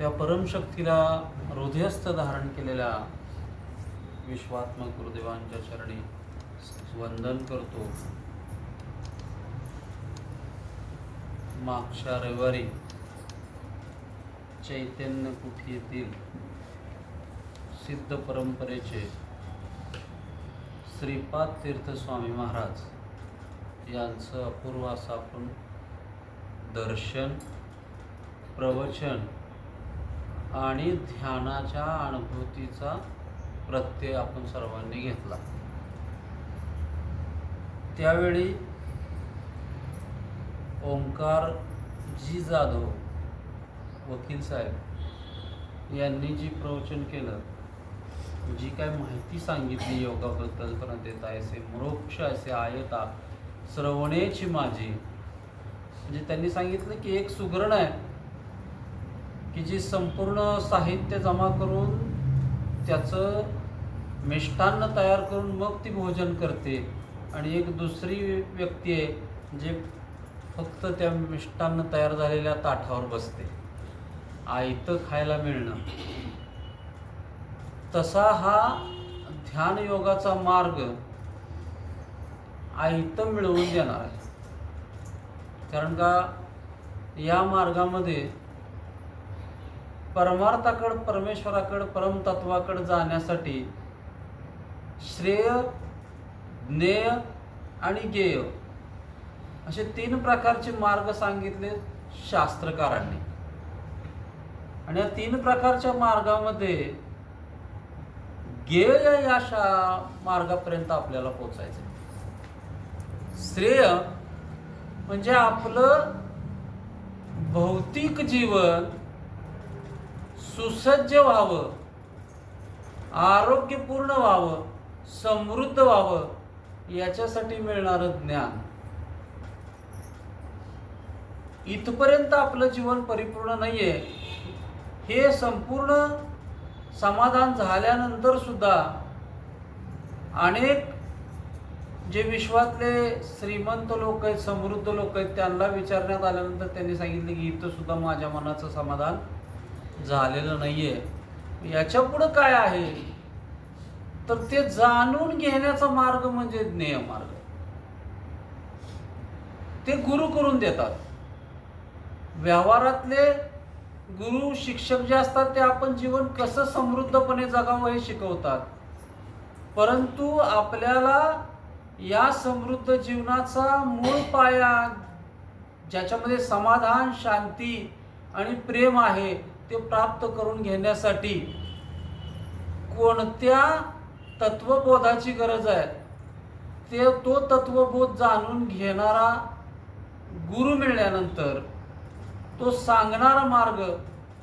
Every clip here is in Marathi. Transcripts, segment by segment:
त्या परमशक्तीला हृदयस्थ धारण केलेल्या विश्वात्मक गुरुदेवांच्या चरणी वंदन करतो. मागच्या रविवारी चैतन्य कुठी येथील सिद्ध परंपरेचे श्रीपाद तीर्थ स्वामी महाराज यांचं अपूर्व असं आपण दर्शन प्रवचन आणि ध्यानाच्या अनुभूतीचा प्रत्यय आपण सर्वांनी घेतला. त्यावेळी ओंकार जी जाधव वकील साहेब यांनी जी प्रवचन केलं जी काय माहिती सांगितली योगाबद्दल करण्यात येत आहे असे मोक्ष असे आयता श्रवणेची माझी. म्हणजे त्यांनी सांगितलं की एक सुगरण आहे. की जी संपूर्ण साहित्य जमा करून त्याचं मिष्टान्न तयार करून मग ती भोजन करते. आणि एक दुसरी व्यक्ती आहे जे फक्त त्या मिष्टान्न तयार झालेल्या ताठावर बसते. आयतं खायला मिळणं. तसा हा ध्यान योगाचा मार्ग आयतं मिळवून देणार आहे. कारण का या मार्गामध्ये परमार्थाकडं परमेश्वराकडं परमतत्वाकडं जाण्यासाठी श्रेय ज्ञेय आणि गेय असे तीन प्रकारचे मार्ग सांगितले शास्त्रकारांनी. आणि या तीन प्रकारच्या मार्गामध्ये गेय या शा मार्गापर्यंत आपल्याला पोचायचं श्रेय म्हणजे आपलं भौतिक जीवन सुसज्ज व्हावं आरोग्यपूर्ण व्हावं समृद्ध व्हावं याच्यासाठी मिळणारं ज्ञान. इथपर्यंत आपलं जीवन परिपूर्ण नाहीये. हे संपूर्ण समाधान झाल्यानंतर सुद्धा अनेक जे विश्वातले श्रीमंत लोक आहेत समृद्ध लोक आहेत त्यांना विचारण्यात आल्यानंतर त्यांनी सांगितले की इथं सुद्धा माझ्या मनाचं समाधान झालेलं नाहीये. याच्या पुढं काय आहे? तर ते जाणून घेण्याचा मार्ग म्हणजे ज्ञेय मार्ग ते गुरु करून देतात. व्यवहारातले गुरु शिक्षक जे असतात ते आपण जीवन कसं समृद्धपणे जगावं हे शिकवतात. परंतु आपल्याला या समृद्ध जीवनाचा मूळ पाया ज्याच्यामध्ये समाधान शांती आणि प्रेम आहे ते प्राप्त करून घेण्यासाठी कोणत्या तत्वबोधाची गरज आहे? ते तो तत्वबोध जाणून घेणारा गुरु मिळाल्यानंतर तो सांगणारा मार्ग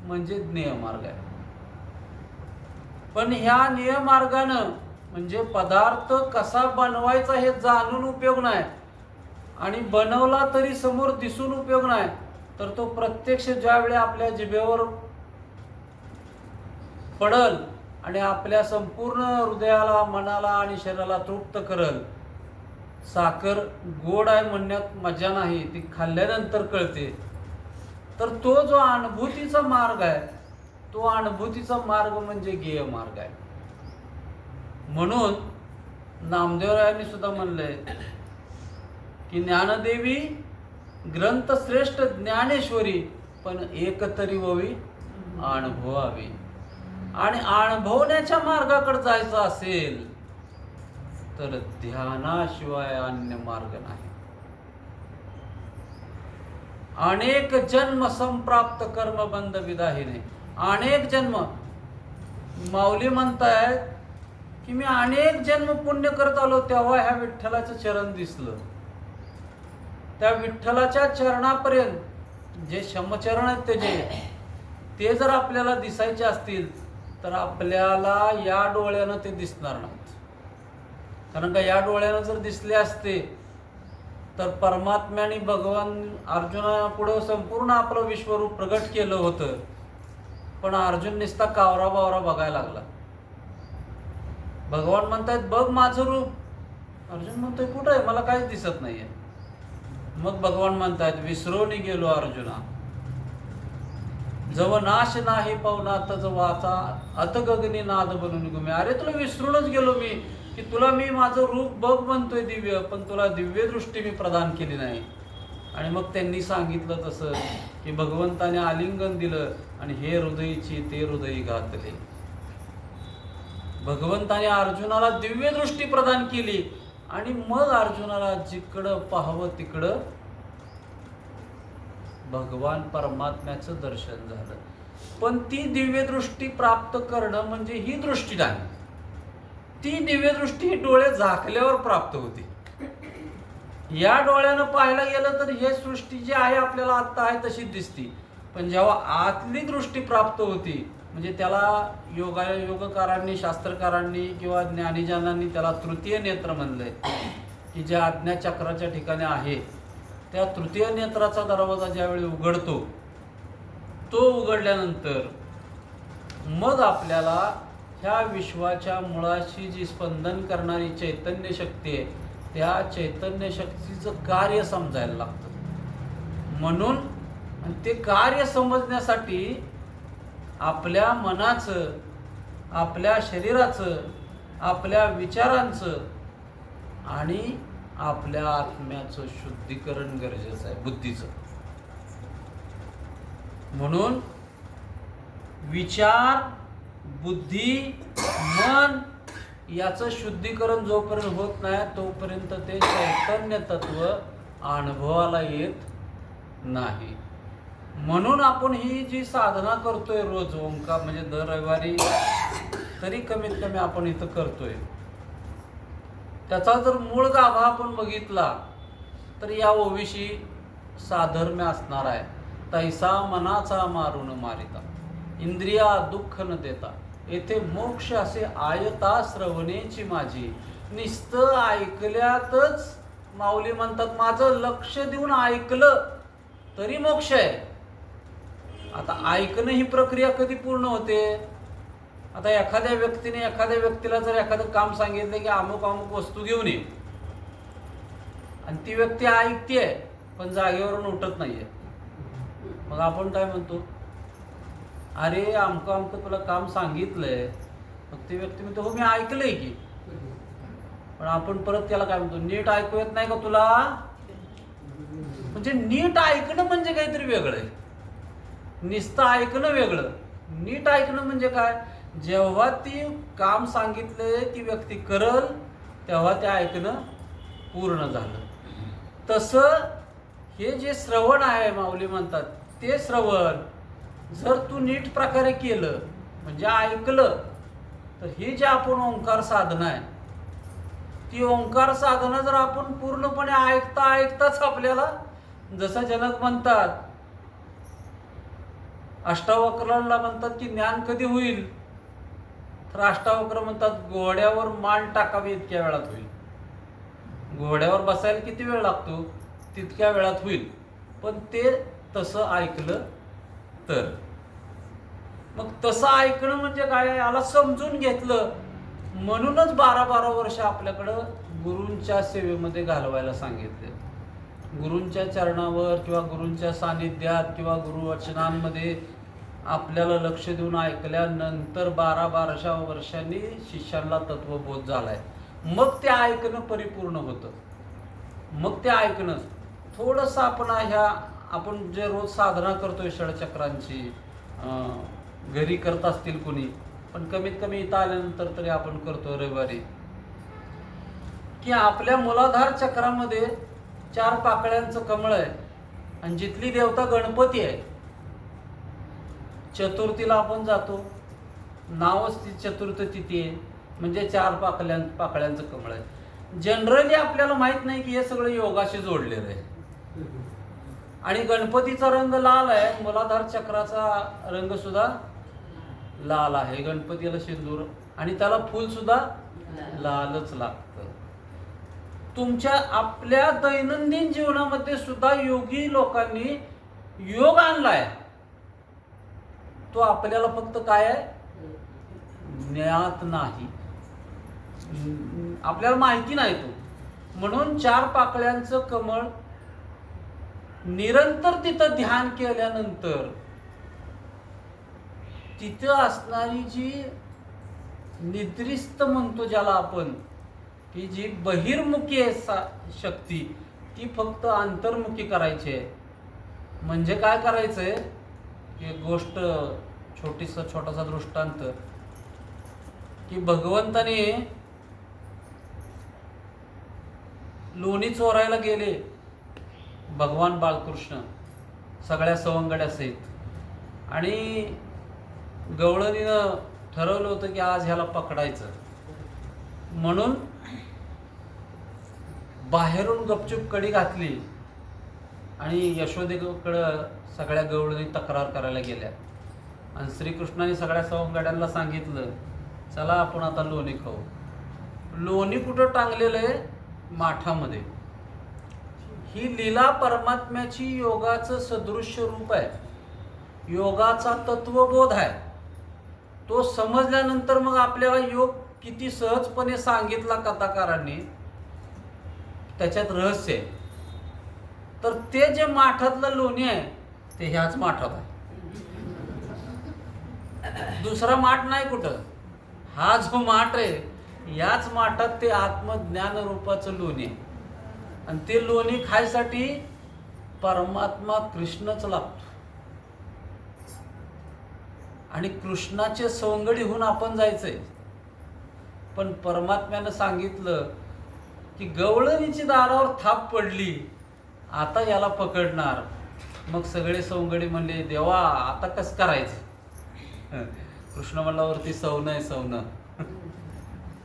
म्हणजे ज्ञेयमार्ग आहे. पण ह्या नियमार्गानं म्हणजे पदार्थ कसा बनवायचा हे जाणून उपयोग नाही. आणि बनवला तरी समोर दिसून उपयोग नाही. तर तो प्रत्यक्ष ज्यावेळी आपल्या जिभेवर पडल आणि आपल्या संपूर्ण हृदयाला मनाला आणि शरीराला तृप्त करल. साखर गोड आहे म्हणण्यात मजा नाही ती खाल्ल्यानंतर कळते. तर तो जो अनुभूतीचा मार्ग आहे तो अनुभूतीचा मार्ग म्हणजे गेय मार्ग आहे. म्हणून नामदेवरायांनी सुद्धा म्हणलंय की ज्ञानदेवी ग्रंथ श्रेष्ठ ज्ञानेश्वरी पण एक तरी व्हावी अनुभवावी. आणि अनुभवण्याच्या मार्गाकडे जायचं असेल तर ध्यानाशिवाय अन्य मार्ग नाही. अनेक जन्म संप्राप्त कर्मबंध विदाहीने. अनेक जन्म. माऊली म्हणतायत की मी अनेक जन्म पुण्य करत आलो तेव्हा ह्या विठ्ठलाचं चरण दिसलं. त्या विठ्ठलाच्या चरणापर्यंत जे शमचरण आहेत त्याचे ते जर आपल्याला दिसायचे असतील तर आपल्याला या डोळ्यानं ते दिसणार नाहीत. कारण का या डोळ्यानं जर दिसले असते तर परमात्म्याने भगवान अर्जुनापुढं संपूर्ण आपलं विश्वरूप प्रगट केलं होतं. पण अर्जुन निसता कावरा बावरा बघायला लागला. भगवान म्हणतायत बघ माझं रूप. अर्जुन म्हणतोय कुठं आहे? मला काहीच दिसत नाहीये. मग भगवान म्हणतायत विसरून गेलो अर्जुना. जव नाश नाही पवना तज वाचा. अतगगनी नाद बनून गुमे अरे तुला विसरूनच गेलो मी की तुला मी माझं रूप बघ म्हणतोय दिव्य पण तुला दिव्य दृष्टी मी प्रदान केली नाही. आणि मग त्यांनी सांगितलं तसं की भगवंताने आलिंगन दिलं आणि हे हृदयची ते हृदय घातले. भगवंताने अर्जुनाला दिव्य दृष्टी प्रदान केली आणि मग अर्जुनाला जिकडं पाहावं तिकडं भगवान परमात्म्याचं दर्शन झालं. पण ती दिव्यदृष्टी प्राप्त करणं म्हणजे ही दृष्टी नाही. ती दिव्यदृष्टी ही डोळे झाकल्यावर प्राप्त होते. या डोळ्यानं पाहायला गेलं तर हे सृष्टी जी आहे आपल्याला आत्ता आहे तशीच दिसती. पण जेव्हा आतली दृष्टी प्राप्त होती म्हणजे त्याला योगा योगकारांनी शास्त्रकारांनी किंवा ज्ञानीजनांनी त्याला तृतीय नेत्र म्हणलंय की जे आज्ञाचक्राच्या ठिकाणी आहे. त्या तृतीय नेत्राचा दरवाजा ज्यावेळी उघडतो तो उघडल्यानंतर मग आपल्याला ह्या विश्वाच्या मुळाशी जी स्पंदन करणारी चैतन्य शक्ती आहे त्या चैतन्य शक्तीचं कार्य समजायला लागतं. म्हणून ते कार्य समजण्यासाठी आपल्या मनाचं आपल्या शरीराचं आपल्या विचारांचं आणि आपल्या आत्म्याचं शुद्धीकरण गरजेचं आहे बुद्धीचं. म्हणून विचार बुद्धी मन याचं शुद्धीकरण जोपर्यंत होत नाही तोपर्यंत ते चैतन्य तत्व अनुभवाला येत नाही. म्हणून आपण ही जी साधना करतोय रोज ओंकार म्हणजे दर रविवारी तरी कमीत कमी आपण इथं करतोय. त्याचा जर मूळ गाभा आपण बघितला तर या ओविशी साधर्म्य असणार आहे. तैसा मनाचा मारून मारिता. इंद्रिया दुःख न देता. येथे मोक्ष असे आयता श्रवणेची माझी. निस्त ऐकल्यातच माऊली म्हणतात माझं लक्ष देऊन ऐकलं तरी मोक्ष आहे. आता ऐकणं ही प्रक्रिया कधी पूर्ण होते? आता एखाद्या व्यक्तीने एखाद्या व्यक्तीला जर एखादं काम सांगितलं की अमुक अमुक वस्तू घेऊन ये. आणि ती व्यक्ती ऐकते पण जागेवरून उठत नाहीये. मग आपण काय म्हणतो? अरे अमकं अमकं तुला काम सांगितलंय. मग ती व्यक्ती म्हणतो हो मी ऐकलंय की. पण आपण परत त्याला काय म्हणतो? नीट ऐकू येत नाही का तुला? म्हणजे नीट ऐकणं म्हणजे काहीतरी वेगळं आहे. नुसतं ऐकणं वेगळं. नीट ऐकणं म्हणजे काय? जेव्हा ती काम सांगितले ती व्यक्ती करल तेव्हा ते ऐकणं पूर्ण झालं. तसं हे जे श्रवण आहे माऊली म्हणतात ते श्रवण जर तू नीट प्रकारे केलं म्हणजे ऐकलं तर ही जी आपण ओंकार साधना आहे ती ओंकार साधना जर आपण पूर्णपणे ऐकता ऐकताच आपल्याला जसं जनक म्हणतात अष्टावक्रांना म्हणतात की ज्ञान कधी होईल? तर अष्टावक्र म्हणतात घोड्यावर मान टाकावी इतक्या वेळात होईल. घोड्यावर बसायला किती वेळ लागतो? तितक्या वेळात होईल. पण ते तसं ऐकलं तर. मग तसं ऐकणं म्हणजे काय? याला समजून घेतलं. म्हणूनच बारा बारा वर्ष आपल्याकडं गुरूंच्या सेवेमध्ये घालवायला सांगितले. गुरूंच्या चरणावर किंवा गुरूंच्या सानिध्यात किंवा गुरुवचनांमध्ये आपल्याला लक्ष देऊन ऐकल्यानंतर बारा बाराशा वर्षांनी शिष्यांना तत्वबोध झालाय. मग ते ऐकणं परिपूर्ण होतं. मग ते ऐकणं. थोडंसं आपण ह्या आपण जे रोज साधना करतोय षडचक्रांची अं, घरी करत असतील कुणी पण कमीत कमी इथं आल्यानंतर तरी आपण करतो रविवारी. की आपल्या मुलाधार चक्रामध्ये चार पाकळ्यांचं कमळ आहे आणि जिथली देवता गणपती आहे चतुर्थीला आपण जातो. नावच ती चतुर्थ तिथी आहे. म्हणजे चार पाकळ्यां पाकळ्यांचं कमळ आहे. जनरली आपल्याला माहीत नाही की हे सगळं योगाशी जोडलेलं आहे. आणि गणपतीचा रंग लाल आहे. मुलाधार चक्राचा रंग सुद्धा लाल आहे. गणपतीला सिंदूर आणि त्याला फूल सुद्धा लालच लागतं. तुमच्या आपल्या दैनंदिन जीवनामध्ये सुद्धा योगी लोकांनी योग आणलाय. तो आपल्याला फक्त काय आहे? ज्ञात नाही. आपल्याला माहिती नाही तो. म्हणून चार पाकळ्यांचं कमळ निरंतर तिथं ध्यान केल्यानंतर तिथं असणारी जी निद्रिस्त म्हणतो ज्याला आपण की जी बहिर्मुखी आहे सा शक्ती ती फक्त आंतर्मुखी करायची आहे. म्हणजे काय करायचंय? एक गोष्ट छोटीसा छोटासा दृष्टांत. की भगवंताने लोणी चोरायला गेले. भगवान बाळकृष्ण सगळ्या सवंगड्या सहित. आणि गवळणीनं ठरवलं होतं की आज ह्याला पकडायचं. म्हणून बाहेरून गपचूप कडी घातली. आणि यशोदेकडं सगळ्या गवळणी तक्रार करायला गेल्या. आणि श्रीकृष्णाने सगळ्या सवंगड्यांना सांगितलं चला आपण आता लोणी खाऊ. लोणी कुठं टांगलेलं आहे? माठामध्ये. ही लीला परमात्म्याची योगाचं सदृश्य रूप आहे. योगाचा तत्वबोध आहे. तो समजल्यानंतर मग आपल्याला योग किती सहजपणे सांगितला कथाकारांनी त्याच्यात रहस्य आहे. तर ते जे माठातलं लोणी आहे ते ह्याच माठात आहे. दुसरा माठ नाही कुठं? हा जो माठ आहे याच माठात ते आत्मज्ञान रूपाचं लोणी आहे. आणि ते लोणी खायसाठी परमात्मा कृष्णच लागतो. आणि कृष्णाचे सोंगडी होऊन आपण जायचंय. पण परमात्म्यानं सांगितलं की गवळणीची दारावर थाप पडली आता याला पकडणार. मग सगळे सवंगडी म्हणले देवा आता कस करायचं? कृष्ण म्हणल्यावरती सवनं आहे सवनं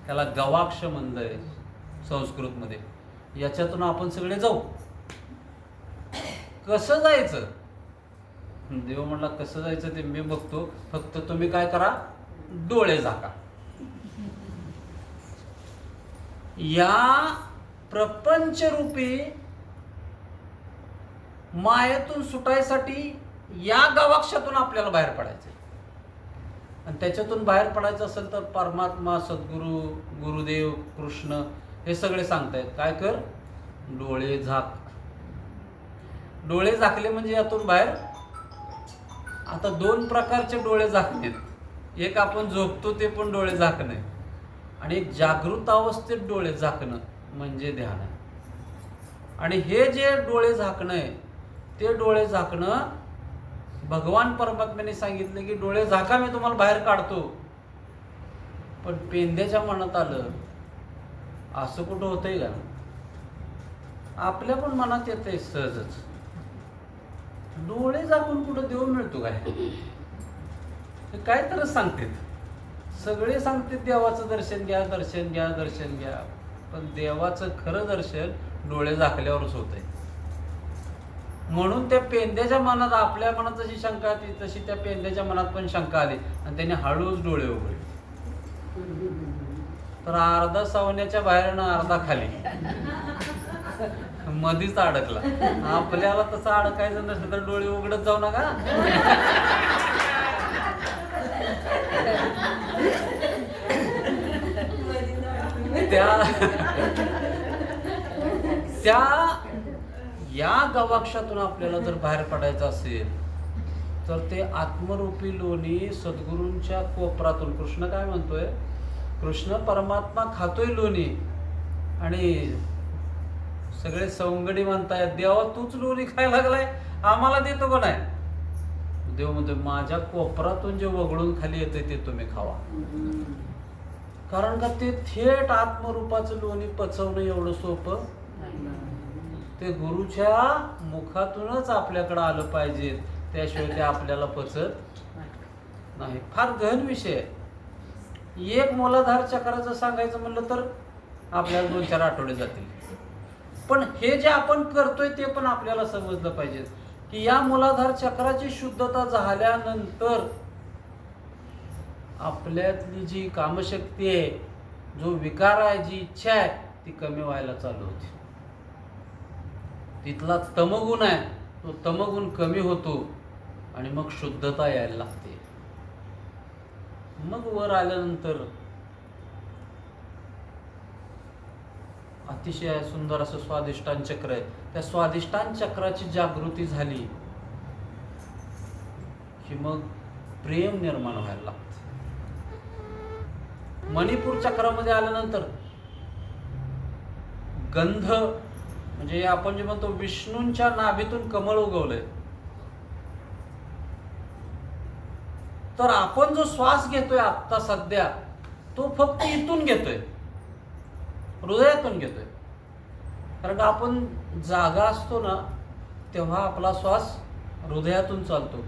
त्याला गवाक्ष मंद आहे संस्कृतमध्ये. याच्यातून आपण सगळे जाऊ. कसं जायचं? देव म्हणला कसं जायचं ते मी बघतो. फक्त तुम्ही काय करा डोळे झाका. या प्रपंचरूपी मायेतून सुटायसाठी या गवाक्षातून आपल्याला बाहेर पडायचं आणि त्याच्यातून बाहेर पडायचं असेल तर परमात्मा सद्गुरू गुरुदेव कृष्ण हे सगळे सांगतायत. काय कर? डोळे झाक. डोळे झाकले म्हणजे यातून बाहेर आता दोन प्रकारचे डोळे झाकणेत एक आपण झोपतो ते पण डोळे झाकणे. आणि एक जागृत अवस्थेत डोळे झाकणं म्हणजे ध्यान. आहे आणि हे जे डोळे झाकणं आहे ते डोळे झाकणं भगवान परमात्म्याने सांगितलं की डोळे झाका मी तुम्हाला बाहेर काढतो. पण पेंद्याच्या मनात आलं असं कुठं होतंय का? आपल्या पण मनात येतंय सहजच. डोळे झाकून कुठं देव मिळतो काय? काय तरच सांगतात. सगळे सांगतात देवाचं दर्शन घ्या दर्शन घ्या दर्शन घ्या. पण देवाचं खरं दर्शन डोळे झाकल्यावरच होतंय. म्हणून त्या पेंद्याच्या मनात आपल्या मनात जशी शंका आली तशी त्या पेंद्याच्या मनात पण शंका आली. आणि त्याने हळूच डोळे उघडले. तर अर्धा सवण्याच्या बाहेर ना अर्धा खाली. मधीच अडकला. आपल्याला तसं अडकायचं नसलं तर डोळे उघडत जाऊ नका. त्या त्या या गवाक्षातून आपल्याला जर बाहेर पडायचं असेल तर ते आत्मरूपी लोणी सद्गुरूंच्या कोपरातून. कृष्ण काय म्हणतोय? कृष्ण परमात्मा खातोय लोणी. आणि सगळे सवंगडी म्हणतायत देवा तूच लोणी खायला लागलाय. आम्हाला देतो का नाही? देव म्हणतोय माझ्या कोपरातून जे वगळून खाली येते ते तुम्ही खावा. कारण का ते थेट आत्मरूपाचं लोणी पचवणं एवढं सोपं? ते गुरुच्या मुखातूनच आपल्याकडे आलं पाहिजे. त्याशिवाय ते आपल्याला पचत नाही. फार गहन विषय आहे. एक मोलाधार चक्राचं सांगायचं म्हणलं तर आपल्याला दोन चार आठवडे जातील. पण हे जे आपण करतोय ते पण आपल्याला समजलं पाहिजे. की या मुलाधार चक्राची शुद्धता झाल्यानंतर आपल्यातली जी कामशक्ती आहे जो विकार आहे जी इच्छा आहे ती कमी व्हायला चालू होती. तिथला तमगुण आहे तो तमगुण कमी होतो आणि मग शुद्धता यायला लागते. मग वर आल्यानंतर अतिशय सुंदर असं स्वादिष्टान चक्र आहे. त्या स्वादिष्टान चक्राची जागृती झाली की मग प्रेम निर्माण व्हायला लागते. मणिपूर चक्रामध्ये आल्यानंतर गंध म्हणजे आपण जे म्हणतो विष्णूंच्या नाभीतून कमळ उगवलंय. तर आपण जो श्वास घेतोय आत्ता सध्या तो फक्त इथून घेतोय. हृदयातून घेतोय. कारण का आपण जागा असतो ना तेव्हा आपला श्वास हृदयातून चालतो.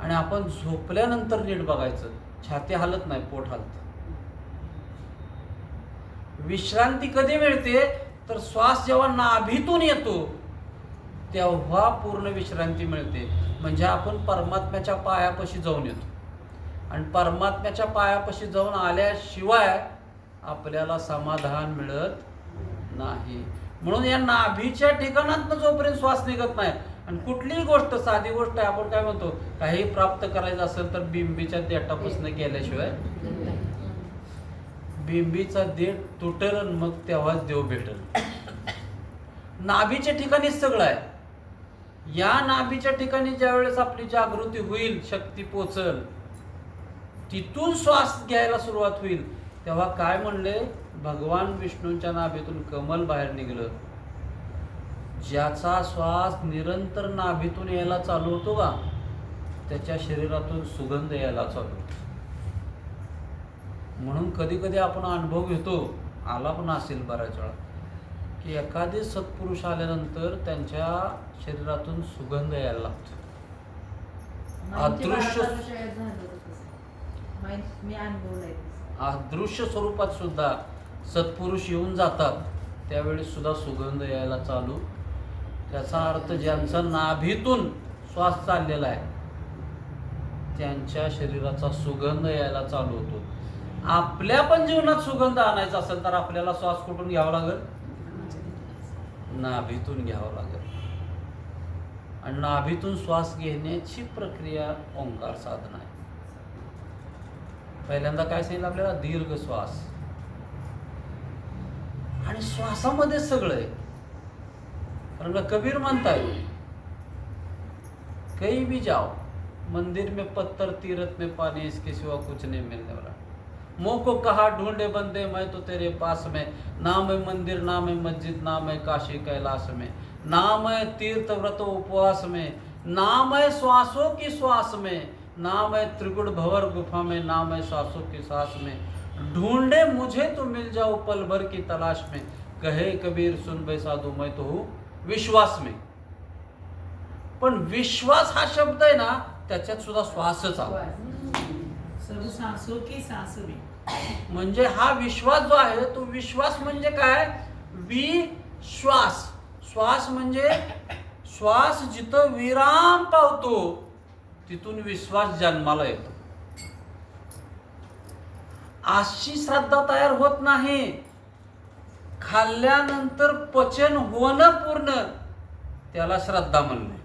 आणि आपण झोपल्यानंतर नीट बघायचं. छाती हालत नाही पोट हालत. विश्रांती कधी मिळते? तर श्वास जेव्हा नाभीतून येतो तेव्हा पूर्ण विश्रांती मिळते. म्हणजे आपण परमात्म्याच्या पायापाशी जाऊन येतो. आणि परमात्म्याच्या पायापाशी जाऊन आल्याशिवाय आपल्याला समाधान मिळत नाही. म्हणून या नाभीच्या ठिकाणात जोपर्यंत श्वास निघत नाही आणि कुठलीही गोष्ट साधी गोष्ट आहे आपण काय म्हणतो काही प्राप्त करायचं असेल तर बिंबीच्या देठापासून गेल्याशिवाय बिंबीचा देठ तुटेल आणि मग तेव्हाच देव भेटल. नाभीच्या ठिकाणीच सगळं आहे. या नाभीच्या ठिकाणी ज्या वेळेस आपली जागृती होईल शक्ती पोचल तिथून श्वास घ्यायला सुरुवात होईल तेव्हा काय म्हणले? भगवान विष्णूंच्या नाभीतून कमल बाहेर निघलं. ज्याचा श्वास निरंतर नाभीतून यायला चालू होतो का? त्याच्या शरीरातून सुगंध यायला चालू होतो. म्हणून कधी कधी आपण अनुभव घेतो आला पण असेल बऱ्याच वेळा. की एखादे सत्पुरुष आल्यानंतर त्यांच्या शरीरातून सुगंध यायला लागतो. अदृश्य- अदृश्य स्वरूपात सुद्धा सत्पुरुष येऊन जातात त्यावेळी सुद्धा सुगंध यायला चालू. त्याचा अर्थ ज्यांचा नाभीतून श्वास चाललेला आहे त्यांच्या शरीराचा सुगंध यायला चालू होतो. आपल्या पण जीवनात सुगंध आणायचा असेल तर आपल्याला श्वास कुठून घ्यावा लागेल? नाभीतून घ्यावं लागेल. आणि नाभीतून श्वास घेण्याची प्रक्रिया ओंकार साधना आहे. पहिल्यांदा काय सांगितलं आपल्याला? दीर्घ श्वास. आणि श्वासामध्ये सगळं आहे. कारण का कबीर म्हणताय कहीं भी जाओ मंदिर में पत्थर तीरथ में पानी इसके सिवा कुछ नहीं मिलने वाला. मुंह को कहा ढूंढे बंदे मैं तो तेरे पास में। नाम है मंदिर नाम है मस्जिद नाम है काशी कैलाश में। नाम है तीर्थ व्रत उपवास में। नाम है श्वासों की श्वास में। नाम है त्रिगुण भवर गुफा में। नाम है श्वासों की सांस में। ढूंढे मुझे तो मिल जाओ पल भर की तलाश में। कहे कबीर सुन भाई साधू मैं तो हूँ विश्वास में। पण विश्वास हा शब्द आहे ना त्याच्यात सुद्धा श्वासच आला. सब की सांस म्हणजे हा विश्वास जो आहे तो विश्वास म्हणजे काय? विश्वास. श्वास म्हणजे श्वास जिथं विराम पावतो तिथून विश्वास जन्माला येतो. अशी श्रद्धा तयार होत नाही. खाल्ल्यानंतर पचन होणं पूर्ण त्याला श्रद्धा म्हणणे.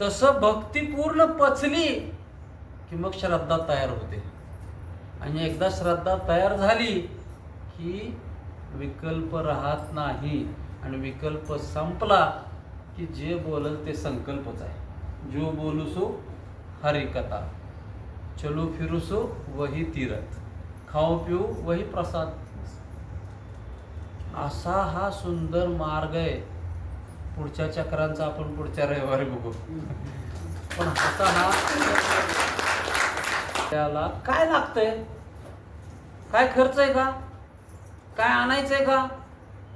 तसं भक्ती पूर्ण पचली की मग श्रद्धा तयार होते. आणि एकदा श्रद्धा तयार झाली की विकल्प राहत नाही आणि विकल्प संपला की जे बोलल ते संकल्पच आहे. जो बोलूसो हरी कथा चलो फिरूसो वही तीरथ खाऊ पिऊ वही प्रसाद. असा हा सुंदर मार्ग आहे. पुढच्या चक्रांचा आपण पुढच्या रविवारी बघू. पण आता हा त्याला काय लागतंय? काय खर्च आहे का? काय आणायचंय का?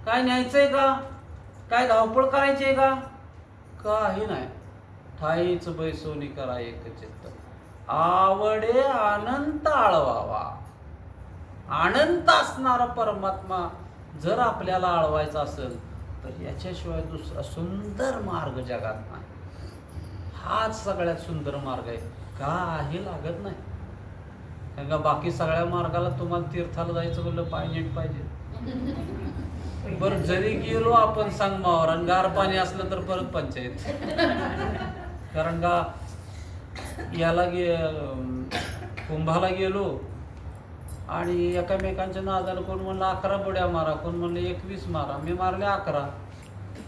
काय न्यायचंय का? काय धावपळ करायची आहे का? काही नाही. ठाईच बैसोनी करा एक चित्त. आवडे अनंत आळवावा. अनंत असणारा परमात्मा. जर आपल्याला आळवायचा असेल तर याच्याशिवाय दुसरा सुंदर मार्ग जगात नाही. हाच सगळ्यात सुंदर मार्ग आहे. काही लागत नाही. कारण का बाकी सगळ्या मार्गाला तुम्हाला तीर्थाला जायचं म्हणलं पाहिजे पाहिजे. बरं जरी गेलो आपण संगमावर आणि गार पाणी असलं तर परत पंचायत. कारण का याला गे कुंभाला गेलो आणि एकामेकांच्या नादाला कोण म्हणलं अकरा बुड्या मारा कोण म्हणलं एकवीस मारा. मी मारले अकरा.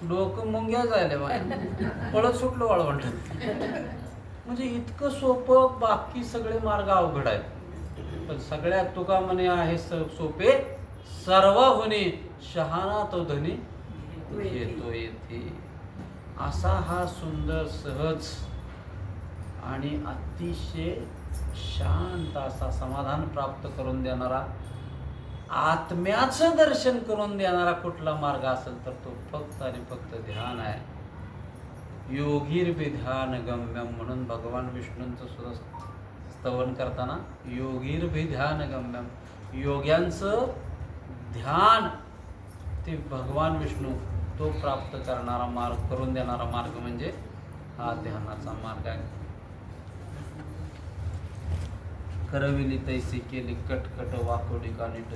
डोकं मुंग्या जायले माझ्या पळत सुटलो वाळवंट म्हणजे इतकं सोपं बाकी सगळे मार्ग अवघड आहेत. पण सगळ्यात तुका म्हणे आहे सोपे सर्व होणे शहाणा तो धनी येतो येथे असा हा सुंदर सहज आणि अतिशय शांत असा समाधान प्राप्त करून देणारा आत्म्याचं दर्शन करून देणारा कुठला मार्ग असेल तर तो फक्त आणि फक्त ध्यान आहे. योगीर ध्यान गम्यम म्हणून भगवान विष्णूंचं सुद्धा स्तवन करताना योगीर्भी ध्यान गम्यम योग्यांचं ध्यान ते भगवान विष्णू तो प्राप्त करणारा मार्ग करून देणारा मार्ग म्हणजे हा ध्यानाचा मार्ग आहे. करविली तैसी केली कटकट वाकोडी कानिट